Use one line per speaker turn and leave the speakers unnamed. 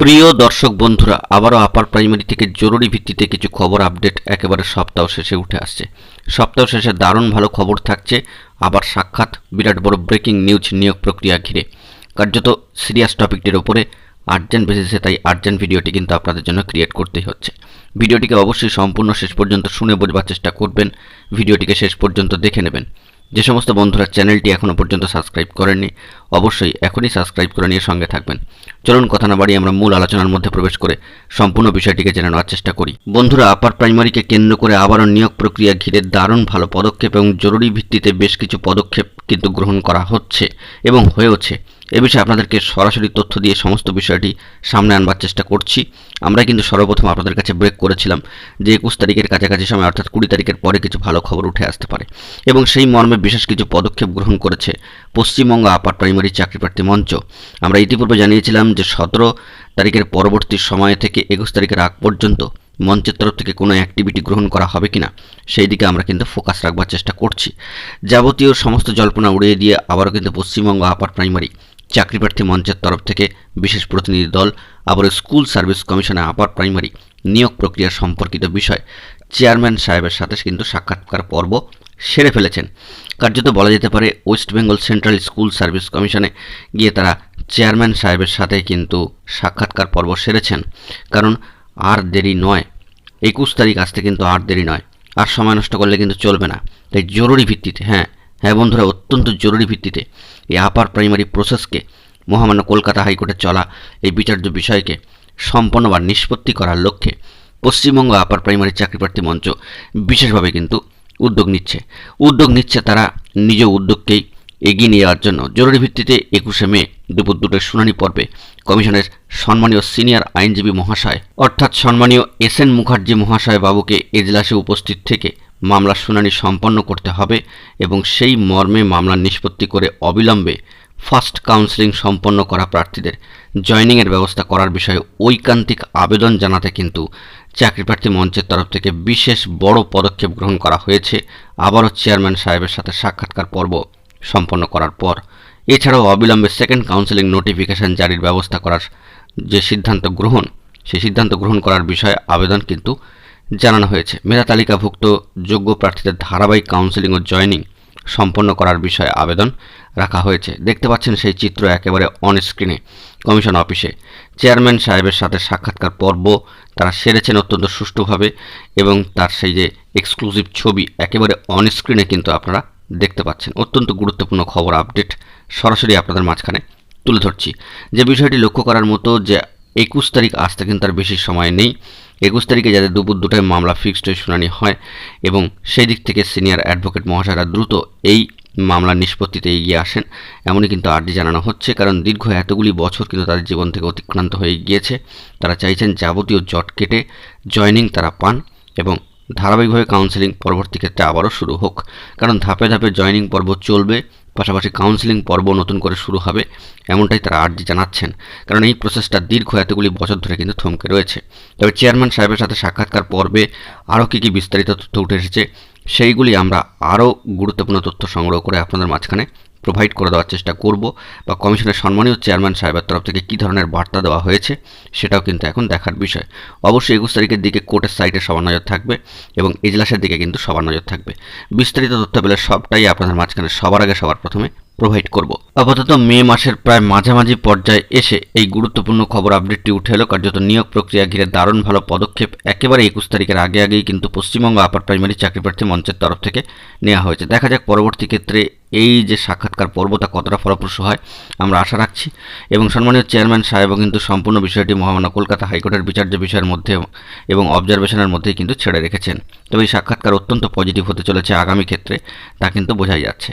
প্রিয় দর্শক বন্ধুরা, আবারও আপার প্রাইমারি থেকে জরুরি ভিত্তিতে কিছু খবর আপডেট একেবারে সপ্তাহ শেষে উঠে আসছে। সপ্তাহ শেষে দারুণ ভালো খবর থাকছে, আবার সাক্ষাৎ, বিরাট বড় ব্রেকিং নিউজ নিয়োগ প্রক্রিয়া ঘিরে। কার্যত সিরিয়াস টপিকটির ওপরে আর্জেন্ট বেসিসে তাই আর্জেন্ট ভিডিওটি কিন্তু আপনাদের জন্য ক্রিয়েট করতেই হচ্ছে। ভিডিওটিকে অবশ্যই সম্পূর্ণ শেষ পর্যন্ত শুনে বোঝবার চেষ্টা করবেন ভিডিওটিকে শেষ পর্যন্ত দেখে নেবেন। যে সমস্ত বন্ধুরা চ্যানেলটি এখনও পর্যন্ত সাবস্ক্রাইব করেননি, অবশ্যই এখনই সাবস্ক্রাইব করে নিয়ে সঙ্গে থাকবেন। চলুন কথা না বাড়িয়ে আমরা মূল আলোচনার মধ্যে প্রবেশ করে সম্পূর্ণ বিষয়টিকে জেনে নেওয়ার চেষ্টা করি। বন্ধুরা আপার প্রাইমারিকে কেন্দ্র করে আবারও নিয়োগ প্রক্রিয়া ঘিরে দারুণ ভালো পদক্ষেপ এবং জরুরি ভিত্তিতে বেশ কিছু পদক্ষেপ কিন্তু গ্রহণ করা হচ্ছে এবং হয়েওছে। এ বিষয়ে আপনাদেরকে সরাসরি তথ্য দিয়ে সমস্ত বিষয়টি সামনে আনবার চেষ্টা করছি। আমরা কিন্তু সর্বপ্রথম আপনাদের কাছে ব্রেক করেছিলাম যে একুশ তারিখের কাছাকাছি সময়, অর্থাৎ কুড়ি তারিখের পরে কিছু ভালো খবর উঠে আসতে পারে। এবং সেই মর্মে বিশেষ কিছু পদক্ষেপ গ্রহণ করেছে পশ্চিমবঙ্গ আপার প্রাইমারি চাকরিপ্রার্থী মঞ্চ। আমরা ইতিপূর্বে জানিয়েছিলাম যে সতেরো তারিখের পরবর্তী সময় থেকে একুশ তারিখের আগ পর্যন্ত মঞ্চের তরফ থেকে কোনো অ্যাক্টিভিটি গ্রহণ করা হবে কিনা, সেই দিকে আমরা কিন্তু ফোকাস রাখবার চেষ্টা করছি। যাবতীয় সমস্ত জল্পনা উড়িয়ে দিয়ে আবারও কিন্তু পশ্চিমবঙ্গ আপার প্রাইমারি চাকরিপ্রার্থী মঞ্চের তরফ থেকে বিশেষ প্রতিনিধি দল, আবার স্কুল সার্ভিস কমিশনে আপার প্রাইমারি নিয়োগ প্রক্রিয়া সম্পর্কিত বিষয় চেয়ারম্যান সাহেবের সাথে কিন্তু সাক্ষাৎকার পর্ব সেরে ফেলেছেন। কার্যত বলা যেতে পারে, West Bengal central school service কমিশনে গিয়ে তারা চেয়ারম্যান সাহেবের সাথে কিন্তু সাক্ষাৎকার পর্ব সেরেছেন। কারণ আর দেরি নয়, একুশ তারিখ আসতে কিন্তু আর দেরি নয়। আর সময় নষ্ট করলে কিন্তু চলবে না। তাই জরুরি ভিত্তিতে হ্যাঁ হ্যাঁ বন্ধুরা, অত্যন্ত জরুরি ভিত্তিতে এই আপার প্রাইমারি প্রসেসকে মহামান্য কলকাতা হাইকোর্টে চলা এই বিচার্য বিষয়কে সম্পন্ন বা নিষ্পত্তি করার লক্ষ্যে পশ্চিমবঙ্গ আপার প্রাইমারি চাকরিপ্রার্থী মঞ্চ বিশেষভাবে কিন্তু উদ্যোগ নিচ্ছে। উদ্যোগ নিচ্ছে তারা নিজ উদ্যোগকেই এগিয়ে নিয়ে যাওয়ার জন্য। জরুরি ভিত্তিতে একুশে মে দুপুর দুটোর শুনানি পর্বে কমিশনের সম্মানীয় সিনিয়র আইনজীবী মহাশয়, অর্থাৎ সম্মানীয় এস এন মুখার্জি মহাশয় বাবুকে এজলাসে উপস্থিত থেকে মামলার শুনানি সম্পন্ন করতে হবে এবং সেই মর্মে মামলার নিষ্পত্তি করে অবিলম্বে ফার্স্ট কাউন্সেলিং সম্পন্ন করা প্রার্থীদের জয়নিংয়ের ব্যবস্থা করার বিষয়ে ঐকান্তিক আবেদন জানাতে কিন্তু চাকরিপ্রার্থী মঞ্চের তরফ থেকে বিশেষ বড় পদক্ষেপ গ্রহণ করা হয়েছে। আবারও চেয়ারম্যান সাহেবের সাথে সাক্ষাৎকার পর্ব সম্পন্ন করার পর। এছাড়াও অবিলম্বে সেকেন্ড কাউন্সেলিং নোটিফিকেশন জারির ব্যবস্থা করার যে সিদ্ধান্ত গ্রহণ, সেই সিদ্ধান্ত গ্রহণ করার বিষয়ে আবেদন কিন্তু জানানো হয়েছে। মেধা তালিকাভুক্ত যোগ্য প্রার্থীদের ধারাবাহিক কাউন্সেলিং ও জয়নিং সম্পন্ন করার বিষয়ে আবেদন রাখা হয়েছে। দেখতে পাচ্ছেন সেই চিত্র একেবারে অন স্ক্রিনে কমিশন অফিসে চেয়ারম্যান সাহেবের সাথে সাক্ষাৎকার পর্ব তারা সেরেছেন অত্যন্ত সুষ্ঠুভাবে এবং তার সেই যে এক্সক্লুসিভ ছবি একেবারে অন স্ক্রিনে কিন্তু আপনারা দেখতে পাচ্ছেন। অত্যন্ত গুরুত্বপূর্ণ খবর আপডেট সরাসরি আপনাদের মাঝখানে তুলে ধরছি। যে বিষয়টি লক্ষ্য করার মতো যে একুশ তারিখ আসতে কিন্তু তার বেশি সময় নেই একুশ তারিখে যাতে দুপুর দুটায় মামলা ফিক্সড হয়ে শুনানি হয় এবং সেই দিক থেকে সিনিয়র অ্যাডভোকেট মহাশয়রা দ্রুত এই মামলার নিষ্পত্তিতে এগিয়ে আসেন, এমনই কিন্তু আর্জি জানানো হচ্ছে। কারণ দীর্ঘ এতগুলি বছর কিন্তু তাদের জীবন থেকে অতিক্রান্ত হয়ে গিয়েছে। তারা চাইছেন যাবতীয় জট কেটে জয়নিং তারা পান এবং ধারাবাহিকভাবে কাউন্সেলিং পরবর্তী ক্ষেত্রে আবারও শুরু হোক। কারণ ধাপে ধাপে জয়নিং পর্ব চলবে। পাশাপাশি কাউন্সিলিং পর্ব নতুন করে শুরু হবে, এমনটাই তারা আর্জি জানাচ্ছেন। কারণ এই প্রসেসটা দীর্ঘ এতগুলি বছর ধরে কিন্তু থমকে রয়েছে। তবে চেয়ারম্যান সাহেবের সাথে সাক্ষাৎকার পর্বে আরও কী কী বিস্তারিত তথ্য উঠে এসেছে, সেইগুলি আমরা আরও গুরুত্বপূর্ণ তথ্য সংগ্রহ করে আপনাদের মাঝখানে প্রোভাইড করে দেওয়ার চেষ্টা করব বা কমিশনের সম্মানীয় চেয়ারম্যান সাহেবের তরফ থেকে কী ধরনের বার্তা দেওয়া হয়েছে সেটাও কিন্তু এখন দেখার বিষয়। অবশ্যই একুশ তারিখের দিকে কোর্টের সাইটে সবার নজর থাকবে এবং এজলাসের দিকে কিন্তু সবার নজর থাকবে। বিস্তারিত তথ্য পেলে সবটাই আপনাদের মাঝখানে সবার আগে সবার প্রথমে প্রোভাইড করব। আপাতত মে মাসের প্রায় মাঝামাঝি পর্যায়ে এসে এই গুরুত্বপূর্ণ খবর আপডেটটি উঠে এলো। কার্যত নিয়োগ প্রক্রিয়া ঘিরে দারুণ ভালো পদক্ষেপ একেবারে একুশ তারিখের আগে আগেই কিন্তু পশ্চিমবঙ্গ আপার প্রাইমারি চাকরিপ্রার্থী মঞ্চের তরফ থেকে নেওয়া হয়েছে। দেখা যাক পরবর্তী ক্ষেত্রে এই যে সাক্ষাৎকার পর্ব, তা কতটা ফলপ্রসূ হয়, আমরা আশা রাখছি। এবং সম্মানীয় চেয়ারম্যান সাহেবও কিন্তু সম্পূর্ণ বিষয়টি মহামান্য কলকাতা হাইকোর্টের বিচার্য বিষয়ের মধ্যে এবং অবজারভেশনের মধ্যেই কিন্তু ছেড়ে রেখেছেন। তবে এই সাক্ষাৎকার অত্যন্ত পজিটিভ হতে চলেছে আগামী ক্ষেত্রে, তা কিন্তু বোঝাই যাচ্ছে।